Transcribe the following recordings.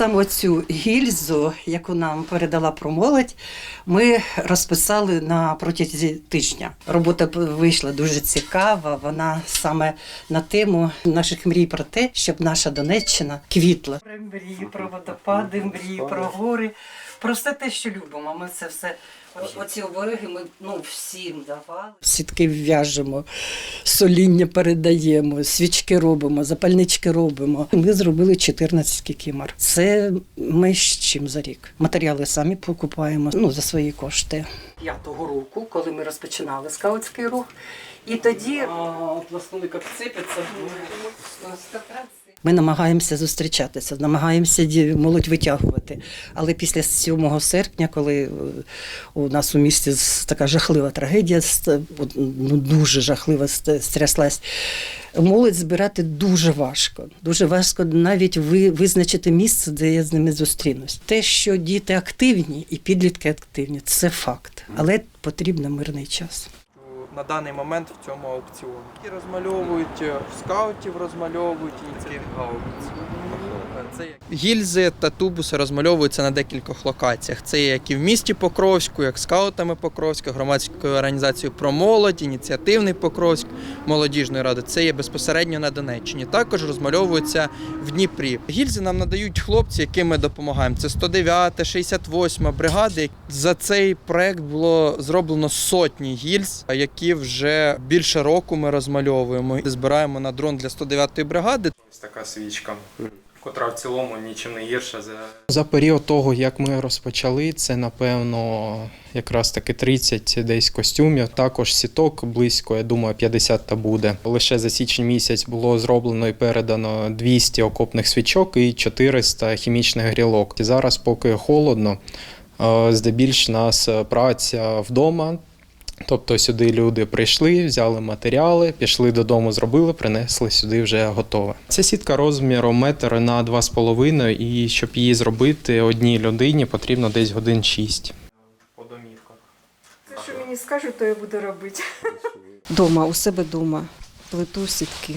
Саме цю гільзу, яку нам передала про молодь, ми розписали на протязі тижня. Робота вийшла дуже цікава. Вона саме на тему наших мрій про те, щоб наша Донеччина квітла. Мрії, про водопади, мрії, про гори, про все те, що любимо. Ми це все. Оці обереги ми ну, всім давали. Сітки в'яжемо, соління передаємо, свічки робимо, запальнички робимо. Ми зробили 14 кікімар. Це ми з чим за рік. Матеріали самі покупаємо ну, за свої кошти. П'ятого року, коли ми розпочинали скаутський рух, і тоді пласнули як цепи, це ми намагаємося зустрічатися, намагаємося молодь витягувати. Але після 7 серпня, коли е, у нас у місті така жахлива трагедія, ну дуже жахлива стряслась, молодь збирати дуже важко. Дуже важко навіть ви, визначити місце, де я з ними зустрінусь. Те, що діти активні і підлітки активні, це факт. Але потрібен мирний час. На даний момент в цьому аукціоні. І розмальовують е, скаутів, розмальовують. Це як- Гільзи та тубуси розмальовуються на декількох локаціях. Це є як і в місті Покровську, як скаутами Покровська, громадською організацією про молодь, ініціативний Покровськ, молодіжної ради. Це є безпосередньо на Донеччині. Також розмальовуються в Дніпрі. Гільзи нам надають хлопці, яким ми допомагаємо. Це 109, 68 бригади. За цей проект було зроблено сотні гільз, які вже більше року ми розмальовуємо. Збираємо на дрон для 109-ї бригади. Ось така свічка, котра в цілому нічим не гірша за За період того, як ми розпочали, це напевно якраз таки 30 десь костюмів. Також сіток близько, я думаю, 50 та буде. Лише за січень місяць було зроблено і передано 200 окопних свічок і 400 хімічних грілок. І зараз, поки холодно, е, здебільш нас е, праця вдома. Тобто сюди люди прийшли, взяли матеріали, пішли додому, зробили, принесли сюди вже готове. Це сітка розміром метр на 2,5 і щоб її зробити одній людині, потрібно десь годин 6. по домівках. Те, що мені скажуть, то я буду робити. Дома, у себе вдома. Плету сітки.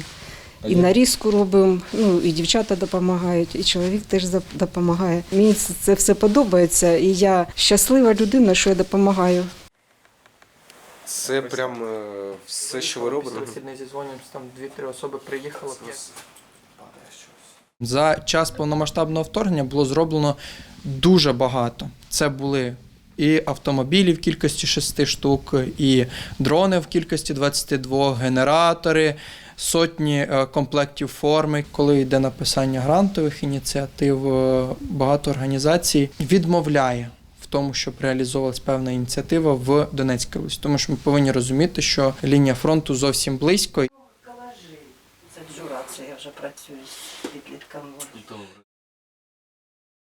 І нарізку робимо, ну і дівчата допомагають, і чоловік теж допомагає. Мені це все подобається, і я щаслива людина, що я допомагаю. Це прям е, все, що ви робите. не зізвонюємося, там 2-3 особи приїхали. За час повномасштабного вторгнення було зроблено дуже багато. Це були і автомобілі в кількості 6 штук, і дрони в кількості 22, генератори, сотні е, комплектів форми. Коли йде написання грантових ініціатив, е, багато організацій відмовляє тому, щоб реалізовувалась певна ініціатива в Донецькій області. Тому що ми повинні розуміти, що лінія фронту зовсім близько. Це я вже працюю з підлітками.